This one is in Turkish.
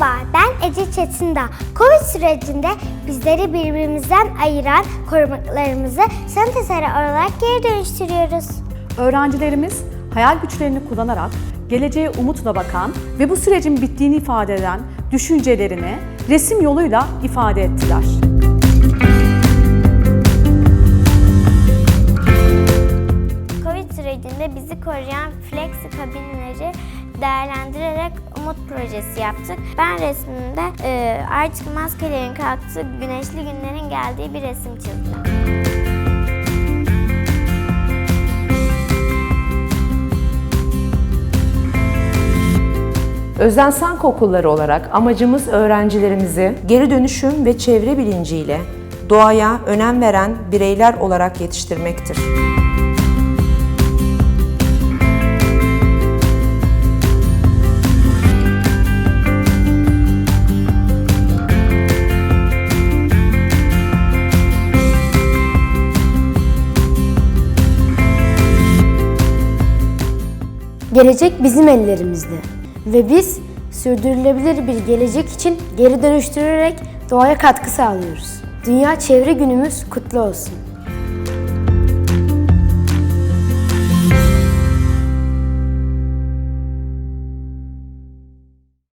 Merhaba, ben Ece Çetindağ. Covid sürecinde bizleri birbirimizden ayıran korumalarımızı sanat eseri olarak geri dönüştürüyoruz. Öğrencilerimiz hayal güçlerini kullanarak geleceğe umutla bakan ve bu sürecin bittiğini ifade eden düşüncelerini resim yoluyla ifade ettiler. Covid sürecinde bizi koruyan flexi kabinleri değerlendirerek umut projesi yaptık. Ben resmimde e, artık maskelerin kalktığı, güneşli günlerin geldiği bir resim çizdim. Özensank okulları olarak amacımız öğrencilerimizi geri dönüşüm ve çevre bilinciyle doğaya önem veren bireyler olarak yetiştirmektir. Gelecek bizim ellerimizde ve biz sürdürülebilir bir gelecek için geri dönüştürerek doğaya katkı sağlıyoruz. Dünya Çevre Günümüz kutlu olsun.